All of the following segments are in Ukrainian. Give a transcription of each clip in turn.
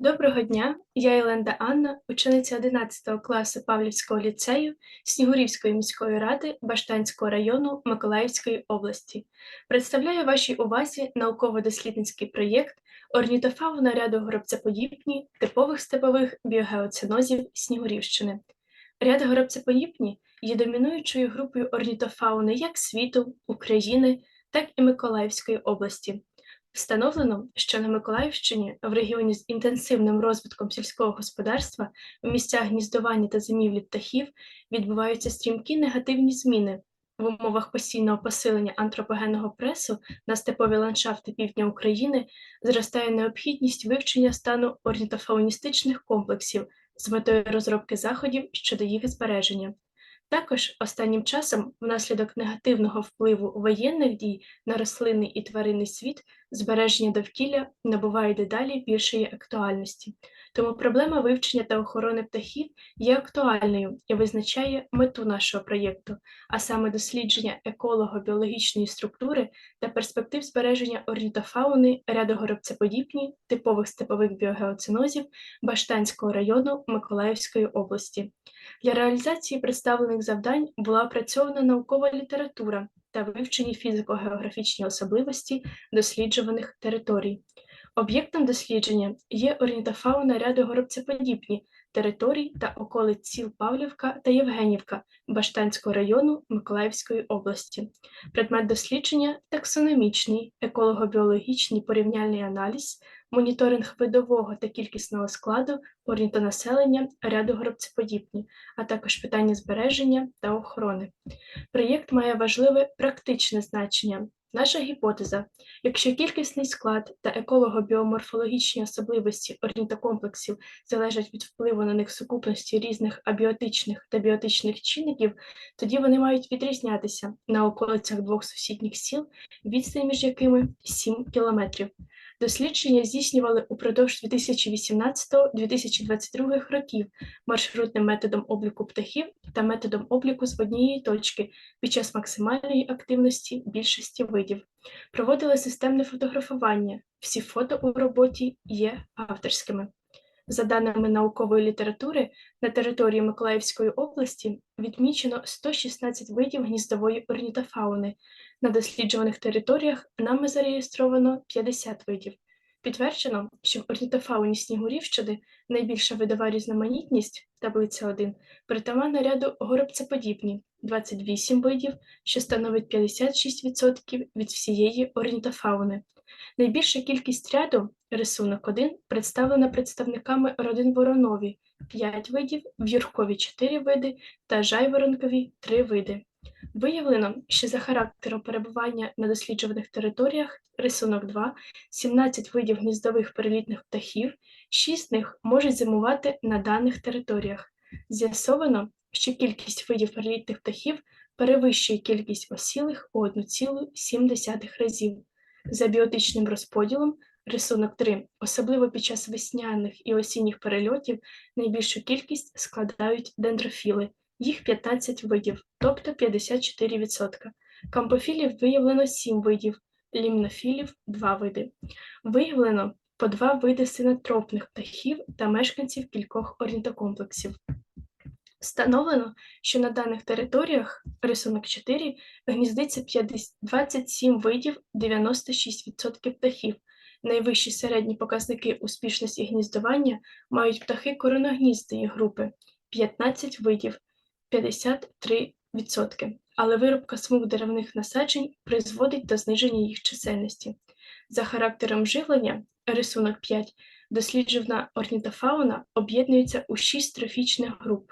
Доброго дня, я Єленда Анна, учениця 11 класу Павлівського ліцею Снігурівської міської ради Баштанського району Миколаївської області. Представляю вашій увазі науково-дослідницький проєкт орнітофауна ряду горобцеподібні типових степових біогеоценозів Снігурівщини. Ряд горобцеподібні є домінуючою групою орнітофауни як світу, України, так і Миколаївської області. Встановлено, що на Миколаївщині, в регіоні з інтенсивним розвитком сільського господарства, у місцях гніздування та зимівлі птахів відбуваються стрімкі негативні зміни. В умовах постійного посилення антропогенного пресу на степові ландшафти півдня України зростає необхідність вивчення стану орнітофауністичних комплексів з метою розробки заходів щодо їх збереження. Також останнім часом, внаслідок негативного впливу воєнних дій на рослинний і тваринний світ, збереження довкілля набуває дедалі більшої актуальності. Тому проблема вивчення та охорони птахів є актуальною і визначає мету нашого проєкту, а саме дослідження еколого-біологічної структури та перспектив збереження орнітофауни ряду горобцеподібні типових степових біогеоцинозів Баштанського району Миколаївської області. Для реалізації представлених завдань була опрацьована наукова література та вивчені фізико-географічні особливості досліджуваних територій. Об'єктом дослідження є орнітофауна ряду горобцеподібні територій та околиць сіл Павлівка та Євгенівка Баштанського району Миколаївської області. Предмет дослідження таксономічний, еколого-біологічний порівняльний аналіз, моніторинг видового та кількісного складу орнітонаселення ряду горобцеподібні, а також питання збереження та охорони. Проєкт має важливе практичне значення. Наша гіпотеза: якщо кількісний склад та еколого-біоморфологічні особливості орнітокомплексів залежать від впливу на них сукупності різних абіотичних та біотичних чинників, тоді вони мають відрізнятися на околицях двох сусідніх сіл, відстань між якими 7 кілометрів. Дослідження здійснювали упродовж 2018-2022 років маршрутним методом обліку птахів та методом обліку з однієї точки під час максимальної активності більшості видів. Проводили системне фотографування. Всі фото у роботі є авторськими. За даними наукової літератури, на території Миколаївської області відмічено 116 видів гніздової орнітофауни. На досліджуваних територіях нами зареєстровано 50 видів. Підтверджено, що в орнітофауні Снігурівщини найбільша видова різноманітність, таблиця 1, притаманна ряду горобцеподібні 28 видів, що становить 56% від всієї орнітофауни. Найбільша кількість ряду, рисунок 1, представлена представниками родин воронові 5 видів, в'юркові 4 види та жайворонкові 3 види. Виявлено, що за характером перебування на досліджуваних територіях рисунок 2, 17 видів гніздових перелітних птахів, 6 з них можуть зимувати на даних територіях. З'ясовано, що кількість видів перелітних птахів перевищує кількість осілих у 1,7 разів. За біотичним розподілом, рисунок 3, особливо під час весняних і осінніх перельотів, найбільшу кількість складають дендрофіли, їх 15 видів, тобто 54%. Кампофілів виявлено 7 видів, лімнофілів 2 види. Виявлено по два види синотропних птахів та мешканців кількох орнітокомплексів. Встановлено, що на даних територіях рисунок 4 гніздиться 50 27 видів 96% птахів. Найвищі середні показники успішності гніздування мають птахи короногніздої групи 15 видів 53%, але вирубка смуг деревних насаджень призводить до зниження їх чисельності. За характером живлення, рисунок 5, досліджена орнітофауна об'єднується у 6 трофічних груп.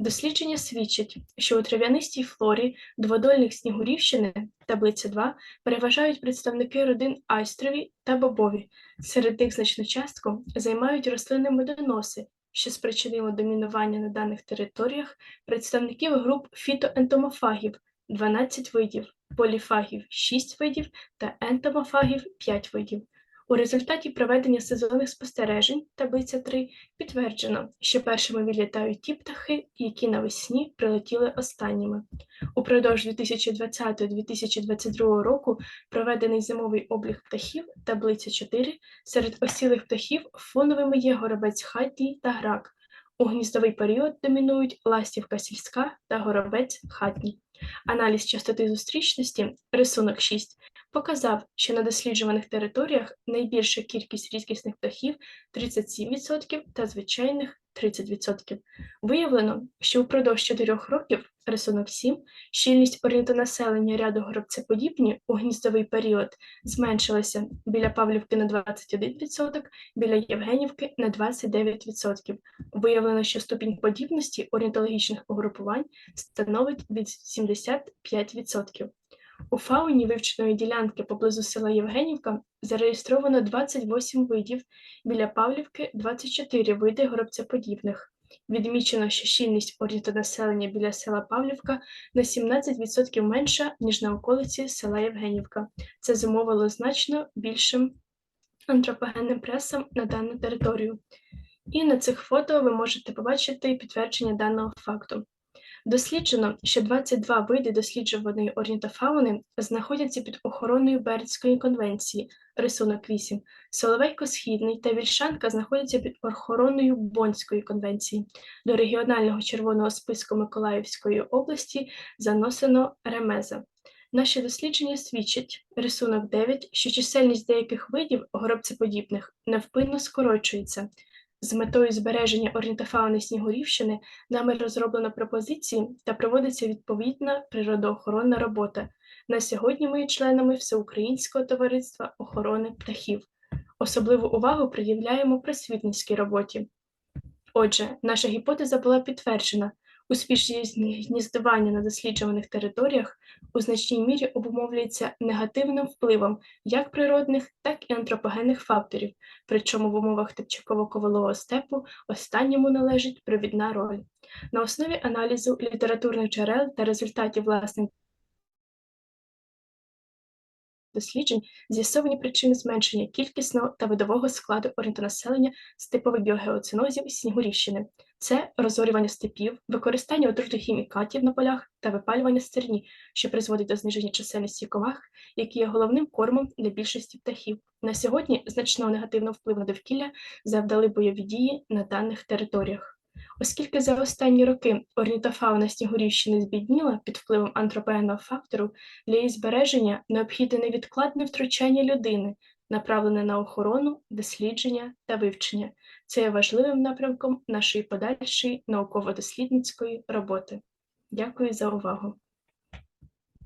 Дослідження свідчать, що у трав'янистій флорі дводольних Снігурівщини, таблиця 2, переважають представники родин айстрові та бобові. Серед них значну частку займають рослини медоноси, що спричинило домінування на даних територіях представників груп фітоентомофагів 12 видів, поліфагів 6 видів та ентомофагів 5 видів. У результаті проведення сезонних спостережень, таблиця 3, підтверджено, що першими відлітають ті птахи, які навесні прилетіли останніми. Упродовж 2020-2022 року проведений зимовий облік птахів, таблиця 4, серед осілих птахів фоновими є горобець хатній та грак. У гніздовий період домінують ластівка сільська та горобець хатній. Аналіз частоти зустрічності, рисунок 6, показав, що на досліджуваних територіях найбільша кількість рідкісних птахів 37% та звичайних 30%. Виявлено, що упродовж 4 років, рисунок 7, щільність орієнтонаселення ряду горобцеподібні у гніздовий період зменшилася біля Павлівки на 21%, біля Євгенівки на 29%. Виявлено, що ступінь подібності орнітологічних угрупувань становить від 75%. У фауні вивченої ділянки поблизу села Євгенівка зареєстровано 28 видів, біля Павлівки 24 види горобцеподібних. Відмічено, що щільність орнітонаселення біля села Павлівка на 17% менша, ніж на околиці села Євгенівка. Це зумовило значно більшим антропогенним пресом на дану територію. І на цих фото ви можете побачити підтвердження даного факту. Досліджено, що 22 види досліджуваної орнітофауни знаходяться під охороною Бердської конвенції, рисунок 8, Соловейко-Східний та Вільшанка знаходяться під охороною Бонської конвенції. До регіонального червоного списку Миколаївської області заносено ремеза. Наші дослідження свідчать, рисунок 9, що чисельність деяких видів горобцеподібних невпинно скорочується. З метою збереження орнітофауни Снігурівщини нами розроблено пропозиції та проводиться відповідна природоохоронна робота. На сьогодні ми є членами Всеукраїнського товариства охорони птахів. Особливу увагу приділяємо просвітницькій роботі. Отже, наша гіпотеза була підтверджена. Успішність гніздування на досліджуваних територіях у значній мірі обумовлюється негативним впливом як природних, так і антропогенних факторів, причому в умовах типчаково-ковалого степу останньому належить провідна роль. На основі аналізу літературних джерел та результатів власних досліджень з'ясовані причини зменшення кількісного та видового складу орнітонаселення з типових біогеоцинозів Снігурівщини. Це розорювання степів, використання отрутохімікатів на полях та випалювання стерні, що призводить до зниження чисельності комах, які є головним кормом для більшості птахів. На сьогодні значного негативного впливу на довкілля завдали бойові дії на даних територіях. Оскільки за останні роки орнітофауна Снігурівщини збідніла під впливом антропогенного фактору, для її збереження необхідне невідкладне втручання людини, направлене на охорону, дослідження та вивчення. Це є важливим напрямком нашої подальшої науково-дослідницької роботи. Дякую за увагу.